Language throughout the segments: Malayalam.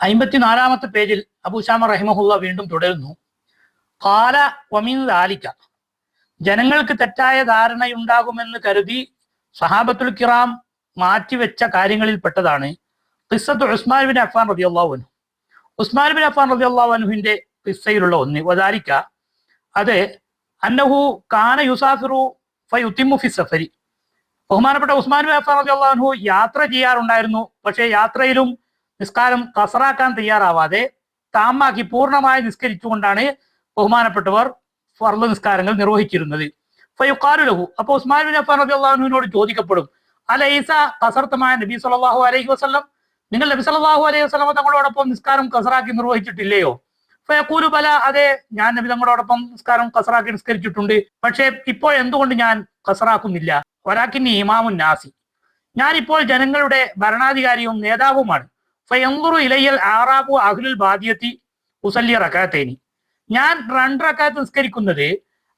അമ്പത്തിനാലാമത്തെ പേജിൽ അബൂശാമ റഹിമഹുല്ല വീണ്ടും തുടരുന്നു. കാല വമിൻ ലാലിക്ക ജനങ്ങൾക്ക് തെറ്റായ ധാരണയുണ്ടാകുമെന്ന് കരുതി സഹാബത്തുൽ കിറാം മാറ്റിവെച്ച കാര്യങ്ങളിൽ പെട്ടതാണ്. ഖിസ്സത്ത് ഉസ്മാൻ ബിൻ അഫ്ഫാൻ റബി അള്ളാഹുനു ഉസ്മാൻ ബിൻ അഫ്ഫാൻ റബി അള്ളാഹുനുവിന്റെ ഖിസ്സയിലുള്ള ഒന്ന് വദാലിക്ക അത് അന്നഹു കാന യുസാഫിറു ഫയുത്തിമു ഫി സഫരി. ബഹുമാനപ്പെട്ട ഉസ്മാൻ ബിൻ അഫ്ഫാൻ റബി അള്ളാഹുനു യാത്ര ചെയ്യാറുണ്ടായിരുന്നു. പക്ഷേ യാത്രയിലും നിസ്കാരം കസറാക്കാൻ തയ്യാറാവാതെ താമാക്കി പൂർണമായി നിസ്കരിച്ചുകൊണ്ടാണ് ബഹുമാനപ്പെട്ടവർ ഫർൾ നിസ്കാരങ്ങൾ നിർവഹിച്ചിരുന്നത്. ഫയുക്കാലു ലഹു. അപ്പൊ ഉസ്മാൻ ബിൻ അഫാൻ റബി അള്ളാഹുവിനോട് ചോദിക്കപ്പെടും അലൈസ കസർത്തമായ നബി സല്ലല്ലാഹു അലൈഹി വസ്ലം നിങ്ങൾ നബി സല്ലല്ലാഹു അലൈഹി വസ്ലം തങ്ങളോടൊപ്പം നിസ്കാരം കസറാക്കി നിർവഹിച്ചിട്ടില്ലയോ? ഫയക്കൂലു ബല അതെ ഞാൻ നബി തങ്ങളോടൊപ്പം നിസ്കാരം കസറാക്കി നിസ്കരിച്ചിട്ടുണ്ട്. പക്ഷേ ഇപ്പോൾ എന്തുകൊണ്ട് ഞാൻ കസറാക്കുന്നില്ല? ഒരാക്കിന് ഇമാമുൻ നാസി. ഞാനിപ്പോൾ ജനങ്ങളുടെ ഭരണാധികാരിയും നേതാവുമാണ്. ഫയന്തുറു ഇലയ്യൽ ആറാബു അഹ്ലുൽ ബാദിയത്തി ഉസല്ലി റക്കാത്തേനി. ഞാൻ രണ്ട് റക്കാത്ത് നിസ്കരിക്കുന്നത്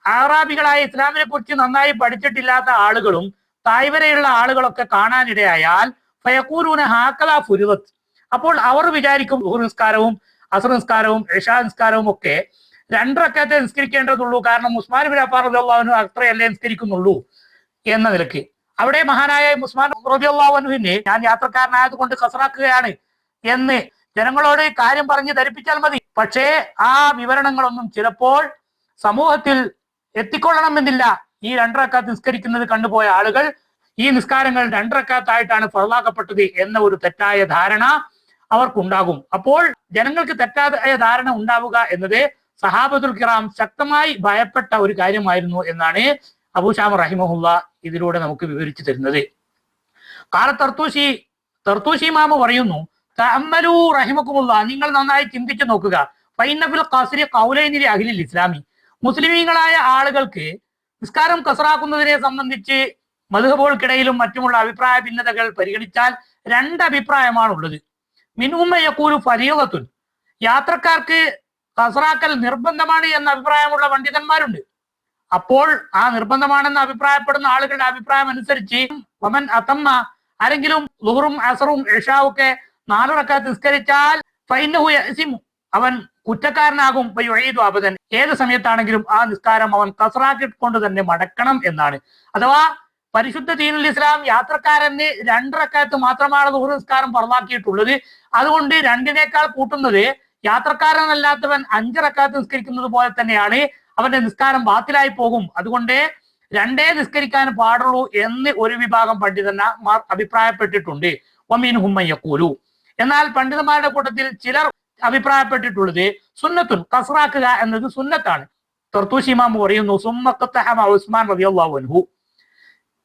ആറാബികളായ ഇസ്ലാമിനെ കുറിച്ച് നന്നായി പഠിച്ചിട്ടില്ലാത്ത ആളുകളും തായ്വരയുള്ള ആളുകളൊക്കെ കാണാനിടയായാൽ ഫയക്കൂരൂനെ ഹാക്കല ഫുരുവത്ത്. അപ്പോൾ അവർ വിചാരിക്കും നിസ്കാരവും അസർ നിസ്കാരവും ഇഷാ നിസ്കാരവും ഒക്കെ രണ്ടറക്കത്തെ നിസ്കരിക്കേണ്ടതുള്ളൂ. കാരണം ഉസ്മാൻ ബിൻ അഫാർ റബിള്ളാഹുനു അത്രയല്ലേ നിസ്കരിക്കുന്നുള്ളൂ എന്ന നിലയ്ക്ക്. അവിടെ മഹാനായ ഉസ്മാൻ റബിള്ളാഹുനുവിനെ ഞാൻ യാത്രക്കാരനായത് കൊണ്ട് കസറാക്കുകയാണ് എന്ന് ജനങ്ങളോട് കാര്യം പറഞ്ഞ് ധരിപ്പിച്ചാൽ മതി. പക്ഷേ ആ വിവരണങ്ങളൊന്നും ചിലപ്പോൾ സമൂഹത്തിൽ എത്തിക്കൊള്ളണമെന്നില്ല. ഈ രണ്ടറക്കാത്ത് നിസ്കരിക്കുന്നത് കണ്ടുപോയ ആളുകൾ ഈ നിസ്കാരങ്ങൾ രണ്ടറക്കാത്തായിട്ടാണ് ഫറലാക്കപ്പെട്ടത് എന്ന ഒരു തെറ്റായ ധാരണ അവർക്കുണ്ടാകും. അപ്പോൾ ജനങ്ങൾക്ക് തെറ്റായ ധാരണ ഉണ്ടാവുക എന്നത് സഹാബത്തുൽ കിറാം ശക്തമായി ഭയപ്പെട്ട ഒരു കാര്യമായിരുന്നു എന്നാണ് അബൂഷാം റഹിമഹുല്ല ഇതിലൂടെ നമുക്ക് വിവരിച്ചു തരുന്നത്. കാല തർത്തൂശി തർത്തൂശി മാമ പറയുന്നു നിങ്ങൾ നന്നായി ചിന്തിച്ചു നോക്കുക. ഫൈനഫിൽ ഖാസിരി കൗലൈനിലെ അഖിലിൽ ഇസ്ലാമി. മുസ്ലിമീങ്ങളായ ആളുകൾക്ക് നിസ്കാരം കസറാക്കുന്നതിനെ സംബന്ധിച്ച് മധുഹബോൾക്കിടയിലും മറ്റുമുള്ള അഭിപ്രായ ഭിന്നതകൾ പരിഗണിച്ചാൽ രണ്ട് അഭിപ്രായമാണുള്ളത് മിനുമ്മ യക്കൂലു ഫരീളത്തുൻ യാത്രക്കാർക്ക് കസറാക്കൽ നിർബന്ധമാണ് എന്ന അഭിപ്രായമുള്ള പണ്ഡിതന്മാരുണ്ട്. അപ്പോൾ ആ നിർബന്ധമാണെന്ന് അഭിപ്രായപ്പെടുന്ന ആളുകളുടെ അഭിപ്രായം അനുസരിച്ച് വമൻ അത്തമ്മ ആരെങ്കിലും ലുഹറും അസറും ഇഷാവും ഒക്കെ നാലിറക്കാത്ത് നിസ്കരിച്ചാൽ ഫൈനഹു യസിമു അവൻ കുറ്റക്കാരനാകും. അബദൻ. ഏത് സമയത്താണെങ്കിലും ആ നിസ്കാരം അവൻ കസറാക്കിക്കൊണ്ട് തന്നെ മടക്കണം എന്നാണ്. അഥവാ പരിശുദ്ധ ദീനുൽ ഇസ്ലാം യാത്രക്കാരന് രണ്ടിറക്കാത്ത് മാത്രമാണ് ദൂഹ നിസ്കാരം പറവാക്കിയിട്ടുള്ളത് അതുകൊണ്ട് രണ്ടിനേക്കാൾ കൂട്ടുന്നത് യാത്രക്കാരനല്ലാത്തവൻ അഞ്ചിറക്കാത്ത് നിസ്കരിക്കുന്നത് പോലെ തന്നെയാണ് അവന്റെ നിസ്കാരം ബാത്തിലായി പോകും. അതുകൊണ്ട് രണ്ടേ നിസ്കരിക്കാൻ പാടുള്ളൂ എന്ന് ഒരു വിഭാഗം പണ്ഡിതന്മാർ അഭിപ്രായപ്പെട്ടിട്ടുണ്ട്. ഒമീൻ ഹുമ്മയ്യക്കൂലു എന്നാൽ പണ്ഡിതന്മാരുടെ കൂട്ടത്തിൽ ചിലർ അഭിപ്രായപ്പെട്ടിട്ടുള്ളത് സുന്നത്തുൻ കസറാക്കുക എന്നത് സുന്നത്താണ്. തർത്തൂഷ് ഇമാം പറയുന്നു ഉസ്മാൻ റബി അൻഹു.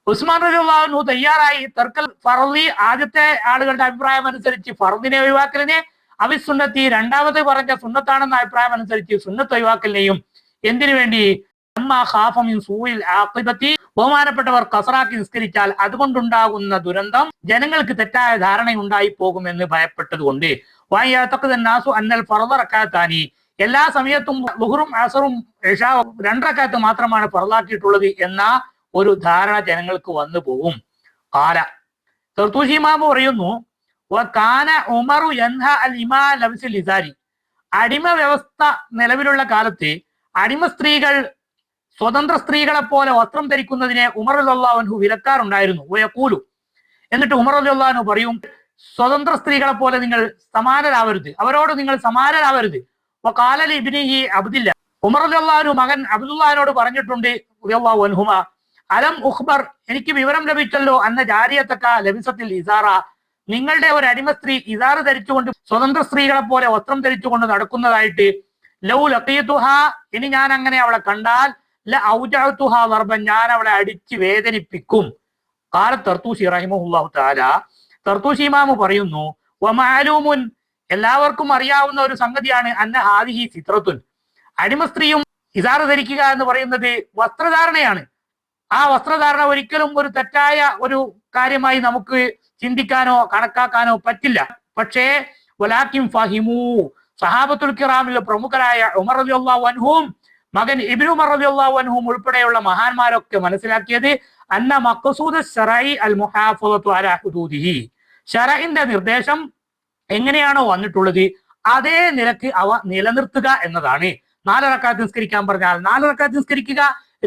ഉസ്മാൻ റബി അള്ളാഹു തയ്യാറായി തർക്കൽ ഫറലി ആദ്യത്തെ ആളുകളുടെ അഭിപ്രായം അനുസരിച്ച് ഫർദിനെ ഒഴിവാക്കലിനെ അവിസുന്നത്തി രണ്ടാമത് പറഞ്ഞ സുന്നത്താണെന്ന അഭിപ്രായം അനുസരിച്ച് സുന്നത്ത് ഒഴിവാക്കലിനെയും എന്തിനു വേണ്ടി ബഹുമാനപ്പെട്ടവർ കസറാക്കി നിസ്കരിച്ചാൽ അതുകൊണ്ടുണ്ടാകുന്ന ദുരന്തം ജനങ്ങൾക്ക് തെറ്റായ ധാരണയുണ്ടായി പോകുമെന്ന് ഭയപ്പെട്ടതുകൊണ്ട്. നാസു അന്നൽ ഫറദറക്കാത്താനി എല്ലാ സമയത്തും ബുഹറും അസറും ഇഷാവും രണ്ടറക്കാത്ത് മാത്രമാണ് ഫറലാക്കിയിട്ടുള്ളത് എന്ന ഒരു ധാരണ ജനങ്ങൾക്ക് വന്നു പോകും. കാല തെർത്തൂഷിമാമ് പറയുന്നു ഉമറു അടിമ വ്യവസ്ഥ നിലവിലുള്ള കാലത്ത് അടിമ സ്ത്രീകൾ സ്വതന്ത്ര സ്ത്രീകളെ പോലെ വസ്ത്രം ധരിക്കുന്നതിനെ ഉമർ അള്ളാഹുൻഹു വിലക്കാറുണ്ടായിരുന്നു. ഉയക്കൂലു എന്നിട്ട് ഉമർ അള്ളാഹു പറയും സ്വതന്ത്ര സ്ത്രീകളെ പോലെ നിങ്ങൾ സമാനരാവരുത്. അവരോട് നിങ്ങൾ സമാനരാവരുത്. അപ്പൊ കാലൽ ഈ അബ്ദില്ല. ഉമർ അള്ളാഹു മകൻ അബ്ദുല്ലാഹിനോട് പറഞ്ഞിട്ടുണ്ട് അൻഹുമ അലം ഉഖ്ബർ എനിക്ക് വിവരം ലഭിച്ചല്ലോ അന്ന ജാരിയത്തക്ക ലഭിസത്തിൽ ഇസാറ. നിങ്ങളുടെ ഒരു അടിമ സ്ത്രീ ഇസാറ് ധരിച്ചുകൊണ്ട് സ്വതന്ത്ര സ്ത്രീകളെ പോലെ വസ്ത്രം ധരിച്ചുകൊണ്ട് നടക്കുന്നതായിട്ട് ലൗ ലക്കീത്തുഹ ഇനി ഞാൻ അങ്ങനെ അവളെ കണ്ടാൽ ല ഔജഅതുഹ വർബൻ ഞാൻ അവളെ അടിച്ച് വേദനിപ്പിക്കും. കാല തർത്തൂഷി റഹിമഹുല്ലാഹു തആല. തർത്തൂഷി ഇമാമു പറയുന്നു വമാലൂമുൻ എല്ലാവർക്കും അറിയാവുന്ന ഒരു സംഗതിയാണ് അന്ന ഹാദിഹി ചിത്രത്തുൻ അടിമ സ്ത്രീയും ഇസാറ് ധരിക്കുക എന്ന് പറയുന്നത് വസ്ത്രധാരണയാണ്. ആ വസ്ത്രധാരണ ഒരിക്കലും ഒരു തെറ്റായ ഒരു കാര്യമായി നമുക്ക് ചിന്തിക്കാനോ കണക്കാക്കാനോ പറ്റില്ല. പക്ഷേ വലാക്കിം ഫഹിമു സഹാബത്തുൽ കിറാമിലെ പ്രമുഖരായ ഉമർ അലി അള്ളാഹു അൻഹും മകൻ ഇബിനു റളിയല്ലാഹു അൻഹും ഉൾപ്പെടെയുള്ള മഹാന്മാരൊക്കെ മനസ്സിലാക്കിയത് അന്ന മക്കസൂദ് ശറഈ അൽ അലാ ഹുദൂദിഹി. നിർദ്ദേശം എങ്ങനെയാണോ വന്നിട്ടുള്ളത് അതേ നിലയ്ക്ക് അവ നിലനിർത്തുക എന്നതാണ്. നാല് റക്കാത്ത് നിസ്കരിക്കാൻ പറഞ്ഞാൽ നാല് റക്കാത്ത് നിസ്കരിക്കുക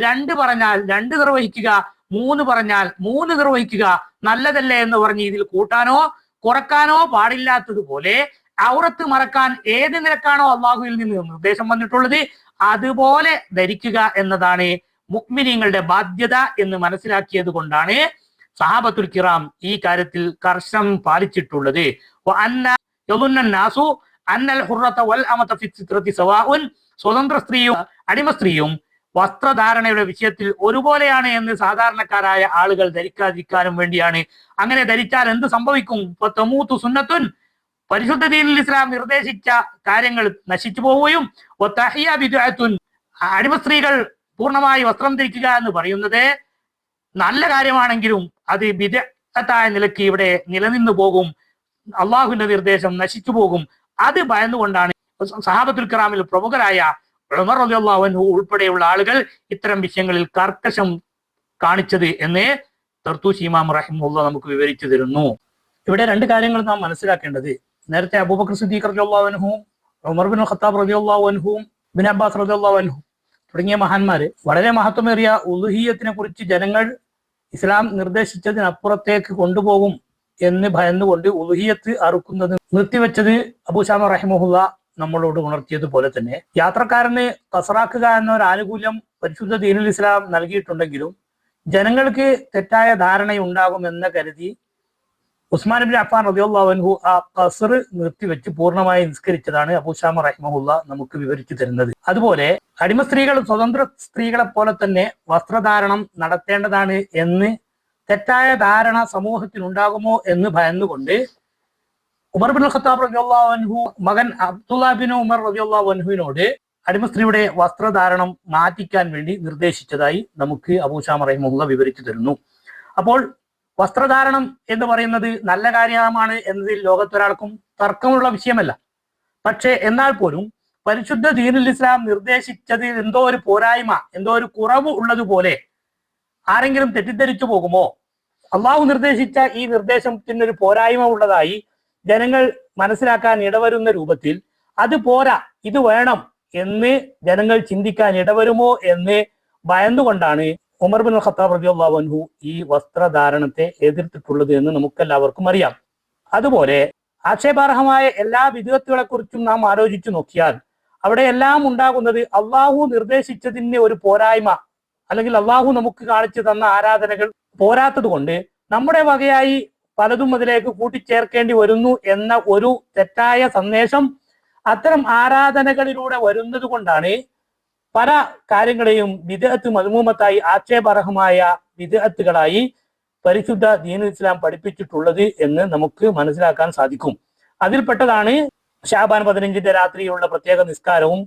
രണ്ട് പറഞ്ഞാൽ രണ്ട് നിർവഹിക്കുക മൂന്ന് പറഞ്ഞാൽ മൂന്ന് നിർവഹിക്കുക നല്ലതല്ലേ എന്ന് പറഞ്ഞ് ഇതിൽ കൂട്ടാനോ കുറക്കാനോ പാടില്ലാത്തതുപോലെ ഔറത്ത് മറക്കാൻ ഏത് നിരക്കാണോ അള്ളാഹുവിൽ നിന്ന് നിർദ്ദേശം വന്നിട്ടുള്ളത് അതുപോലെ ധരിക്കുക എന്നതാണ് മുക്മിനീങ്ങളുടെ ബാധ്യത എന്ന് മനസ്സിലാക്കിയത് കൊണ്ടാണ് സഹാബത്തുൽ കിറാം ഈ കാര്യത്തിൽ കർശനം പാലിച്ചിട്ടുള്ളത്. സ്വതന്ത്ര സ്ത്രീയും അടിമ സ്ത്രീയും വസ്ത്രധാരണയുടെ വിഷയത്തിൽ ഒരുപോലെയാണ് എന്ന് സാധാരണക്കാരായ ആളുകൾ ധരിക്കാതിരിക്കാനും വേണ്ടിയാണ്. അങ്ങനെ ധരിച്ചാൽ എന്ത് സംഭവിക്കും? സുന്നത്തുൻ പരിശുദ്ധ ദീനിൽ ഇസ്ലാം നിർദ്ദേശിച്ച കാര്യങ്ങൾ നശിച്ചു പോവുകയും അടിമ സ്ത്രീകൾ പൂർണമായി വസ്ത്രം ധരിക്കുക എന്ന് പറയുന്നത് നല്ല കാര്യമാണെങ്കിലും അത് വിദഗ്ധത്തായ നിലയ്ക്ക് ഇവിടെ നിലനിന്നു പോകും. അള്ളാഹുവിന്റെ നിർദ്ദേശം നശിച്ചു പോകും. അത് ഭയന്നുകൊണ്ടാണ് സഹാബത്തുൽ കറാമിൽ പ്രമുഖരായ ഉമർ അൻഹു ഉൾപ്പെടെയുള്ള ആളുകൾ ഇത്തരം വിഷയങ്ങളിൽ കർക്കശം കാണിച്ചത് എന്ന് തർത്തൂസ് ഇമാം റഹിമുള്ള നമുക്ക് വിവരിച്ചു തരുന്നു. ഇവിടെ രണ്ട് കാര്യങ്ങൾ നാം മനസ്സിലാക്കേണ്ടത്. നേരത്തെ അബൂബക്കർ സിദ്ദീഖ് റളിയല്ലാഹു അനുഹവും ഉമർ ബിൻ ഖത്താബ് റളിയല്ലാഹു അനുഹവും ബിൻ അബ്ബാസ് റളിയല്ലാഹു അൻഹു തുടങ്ങിയ മഹാന്മാര് വളരെ മഹത്വമേറിയ ഉലുഹീയത്തിനെ കുറിച്ച് ജനങ്ങൾ ഇസ്ലാം നിർദ്ദേശിച്ചതിനപ്പുറത്തേക്ക് കൊണ്ടുപോകും എന്ന് ഭയന്നുകൊണ്ട് ഉലുഹിയത്ത് അറുക്കുന്നത് നിർത്തിവെച്ചത് അബൂഷാമ റഹിമുല്ല നമ്മളോട് ഉണർത്തിയതുപോലെ തന്നെ. യാത്രക്കാരന് കസറാക്കുക എന്ന ഒരു ആനുകൂല്യം പരിശുദ്ധ ദീനുൽ ഇസ്ലാം നൽകിയിട്ടുണ്ടെങ്കിലും ജനങ്ങൾക്ക് തെറ്റായ ധാരണയുണ്ടാകുമെന്ന് കരുതി ഉസ്മാൻ ബിൻ അഫാൻ റബിയുള്ളവൻഹു ആ കസർ നിർത്തിവെച്ച് പൂർണമായി നിസ്കരിച്ചതാണ് അബൂഷാമ റഹിമഹുല്ല നമുക്ക് വിവരിച്ചു തരുന്നത്. അതുപോലെ അടിമ സ്ത്രീകൾ സ്വതന്ത്ര സ്ത്രീകളെ പോലെ തന്നെ വസ്ത്രധാരണം നടത്തേണ്ടതാണ് എന്ന് തെറ്റായ ധാരണ സമൂഹത്തിൽ ഉണ്ടാകുമോ എന്ന് ഭയന്നുകൊണ്ട് ഉമർ ബിൻ ഖത്താബ് റബിയുള്ളാഹു മകൻ അബ്ദുല്ലാ ബിൻ ഉമർ റബിയുള്ളാഹുവിനോട് അടിമ സ്ത്രീയുടെ വസ്ത്രധാരണം മാറ്റിക്കാൻ വേണ്ടി നിർദ്ദേശിച്ചതായി നമുക്ക് അബൂഷാമ റഹിമുള്ള വിവരിച്ചു തരുന്നു. അപ്പോൾ വസ്ത്രധാരണം എന്ന് പറയുന്നത് നല്ല കാര്യമാണ് എന്നതിൽ ലോകത്തൊരാൾക്കും തർക്കമുള്ള വിഷയമല്ല. പക്ഷേ എന്നാൽ പോലും പരിശുദ്ധ ദീനുൽ ഇസ്ലാം നിർദ്ദേശിച്ചതിൽ എന്തോ ഒരു പോരായ്മ എന്തോ ഒരു കുറവ് ഉള്ളതുപോലെ ആരെങ്കിലും തെറ്റിദ്ധരിച്ചു പോകുമോ? അള്ളാഹു നിർദ്ദേശിച്ച ഈ നിർദ്ദേശത്തിന് ഒരു പോരായ്മ ഉള്ളതായി ജനങ്ങൾ മനസ്സിലാക്കാൻ ഇടവരുന്ന രൂപത്തിൽ അത് പോരാ ഇത് വേണം എന്ന് ജനങ്ങൾ ചിന്തിക്കാൻ ഇടവരുമോ എന്ന് ഭയന്നുകൊണ്ടാണ് ഉമർ ബിൻ ഖത്താബ് റളിയല്ലാഹു അൻഹു ഈ വസ്ത്രധാരണത്തെ എതിർത്തിട്ടുള്ളത് എന്ന് നമുക്കെല്ലാവർക്കും അറിയാം. അതുപോലെ ആക്ഷേപാർഹമായ എല്ലാ വിധത്തുകളെ കുറിച്ചും നാം ആലോചിച്ചു നോക്കിയാൽ അവിടെ എല്ലാം ഉണ്ടാകുന്നത് അള്ളാഹു നിർദ്ദേശിച്ചതിന്റെ ഒരു പോരായ്മ അല്ലെങ്കിൽ അള്ളാഹു നമുക്ക് കാണിച്ചു തന്ന ആരാധനകൾ പോരാത്തത് കൊണ്ട് നമ്മുടെ വകയായി പലതും അതിലേക്ക് കൂട്ടിച്ചേർക്കേണ്ടി വരുന്നു എന്ന ഒരു തെറ്റായ സന്ദേശം അത്തരം ആരാധനകളിലൂടെ വരുന്നത് കൊണ്ടാണ് പല കാര്യങ്ങളെയും വിദേഹത്ത് മധുമൂമത്തായി ആക്ഷേപാർഹമായ വിദേഹത്തുകളായി പരിശുദ്ധ ദീൻ ഇസ്ലാം പഠിപ്പിച്ചിട്ടുള്ളത് എന്ന് നമുക്ക് മനസ്സിലാക്കാൻ സാധിക്കും. അതിൽപ്പെട്ടതാണ് ഷാബാൻ പതിനഞ്ചിന്റെ രാത്രിയുള്ള പ്രത്യേക നിസ്കാരവും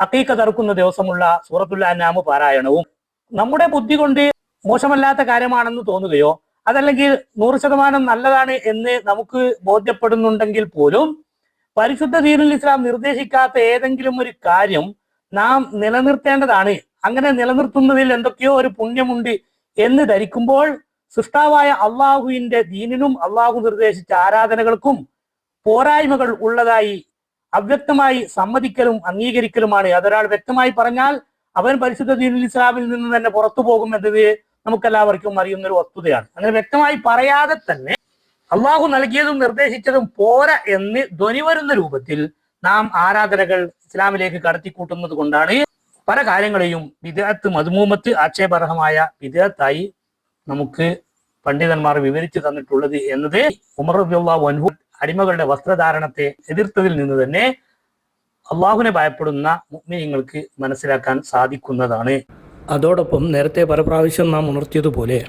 അക്കീക്ക തറുക്കുന്ന ദിവസമുള്ള സൂറത്തുല്ല അന്നാമ് പാരായണവും. നമ്മുടെ ബുദ്ധി കൊണ്ട് മോശമല്ലാത്ത കാര്യമാണെന്ന് തോന്നുകയോ അതല്ലെങ്കിൽ നൂറ് ശതമാനം നല്ലതാണ് എന്ന് നമുക്ക് ബോധ്യപ്പെടുന്നുണ്ടെങ്കിൽ പോലും പരിശുദ്ധ ദീനുൽ ഇസ്ലാം നിർദ്ദേശിക്കാത്ത ഏതെങ്കിലും ഒരു കാര്യം നാം നിലനിർത്തേണ്ടതാണ്. അങ്ങനെ നിലനിർത്തുന്നതിൽ എന്തൊക്കെയോ ഒരു പുണ്യമുണ്ട് എന്ന് ധരിക്കുമ്പോൾ സൃഷ്ടാവായ അള്ളാഹുവിന്റെ ദീനിനും അള്ളാഹു നിർദ്ദേശിച്ച ആരാധനകൾക്കും പോരായ്മകൾ ഉള്ളതായി അവ്യക്തമായി സമ്മതിക്കലും അംഗീകരിക്കലുമാണ്. അതൊരാൾ വ്യക്തമായി പറഞ്ഞാൽ അവൻ പരിശുദ്ധ ദീനുൽ ഇസ്ലാമിൽ നിന്ന് തന്നെ പുറത്തു പോകും എന്നത് നമുക്കെല്ലാവർക്കും അറിയുന്ന ഒരു വസ്തുതയാണ്. അങ്ങനെ വ്യക്തമായി പറയാതെ തന്നെ അള്ളാഹു നൽകിയതും നിർദ്ദേശിച്ചതും പോര എന്ന് ധ്വനി വരുന്ന രൂപത്തിൽ നാം ആരാധനകൾ ഇസ്ലാമിലേക്ക് കടത്തിക്കൂട്ടുന്നത് കൊണ്ടാണ് പല കാര്യങ്ങളെയും വിദേഹത്ത് മധുമൂമത്ത് ആക്ഷേപർഹമായ വിദേഹത്തായി നമുക്ക് പണ്ഡിതന്മാർ വിവരിച്ചു തന്നിട്ടുള്ളത് എന്നത് ഉമർ റബിയുള്ള വൻഹു അടിമകളുടെ വസ്ത്രധാരണത്തെ എതിർത്തതിൽ നിന്ന് തന്നെ അള്ളാഹുവിനെ ഭയപ്പെടുന്ന മുഗ്മിനിങ്ങൾക്ക് മനസ്സിലാക്കാൻ സാധിക്കുന്നതാണ്. അതോടൊപ്പം നേരത്തെ പല പ്രാവശ്യം നാം ഉണർത്തിയതുപോലെ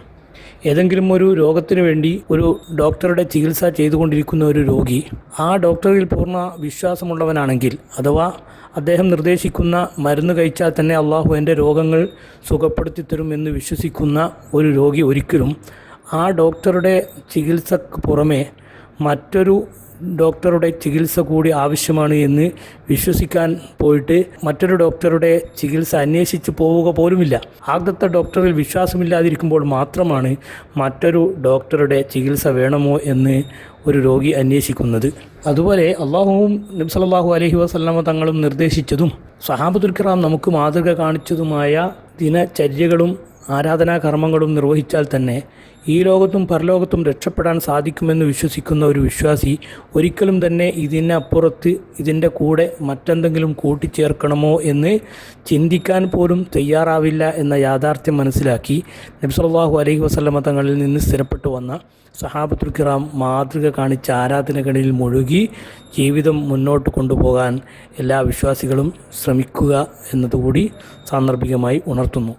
ഏതെങ്കിലും ഒരു രോഗത്തിന് വേണ്ടി ഒരു ഡോക്ടറുടെ ചികിത്സ ചെയ്തുകൊണ്ടിരിക്കുന്ന ഒരു രോഗി ആ ഡോക്ടറിൽ പൂർണ വിശ്വാസമുള്ളവനാണെങ്കിൽ അഥവാ അദ്ദേഹം നിർദ്ദേശിക്കുന്ന മരുന്ന് കഴിച്ചാൽ തന്നെ അള്ളാഹു എന്റെ രോഗങ്ങൾ സുഖപ്പെടുത്തി തരും എന്ന് വിശ്വസിക്കുന്ന ഒരു രോഗി ഒരിക്കലും ആ ഡോക്ടറുടെ ചികിത്സക്ക് പുറമെ മറ്റൊരു ഡോക്ടറുടെ ചികിത്സ കൂടി ആവശ്യമാണ് എന്ന് വിശ്വസിക്കാൻ പോയിട്ട് മറ്റൊരു ഡോക്ടറുടെ ചികിത്സ അന്വേഷിച്ച് പോവുക പോലുമില്ല. ആദ്യത്തെ ഡോക്ടറിൽ വിശ്വാസമില്ലാതിരിക്കുമ്പോൾ മാത്രമാണ് മറ്റൊരു ഡോക്ടറുടെ ചികിത്സ വേണമോ എന്ന് ഒരു രോഗി അന്വേഷിക്കുന്നത്. അതുപോലെ അള്ളാഹുവും നബി അലഹി വസല്ലമ തങ്ങളും നിർദ്ദേശിച്ചതും സഹാബുദുൽ കിറാം നമുക്ക് മാതൃക കാണിച്ചതുമായ ദിനചര്യകളും ആരാധനാ കർമ്മങ്ങളും നിർവഹിച്ചാൽ തന്നെ ഈ ലോകത്തും പരലോകത്തും രക്ഷപ്പെടാൻ സാധിക്കുമെന്ന് വിശ്വസിക്കുന്ന ഒരു വിശ്വാസി ഒരിക്കലും തന്നെ ഇതിനപ്പുറത്ത് ഇതിന്റെ കൂടെ മറ്റെന്തെങ്കിലും കൂട്ടിച്ചേർക്കണമോ എന്ന് ചിന്തിക്കാൻ പോലും തയ്യാറാവില്ല എന്ന യാഥാർത്ഥ്യം മനസ്സിലാക്കി നബി സല്ലല്ലാഹു അലൈഹി വസ്ലമ തങ്ങളിൽ നിന്ന് സ്ഥിരപ്പെട്ടു വന്ന സഹാബത്തുൽ കിറാം മാതൃക കാണിച്ച ആരാധനകളിൽ മുഴുകി ജീവിതം മുന്നോട്ട് കൊണ്ടുപോകാൻ എല്ലാ വിശ്വാസികളും ശ്രമിക്കുക എന്നതുകൂടി സാന്ദർഭികമായി ഉണർത്തുന്നു.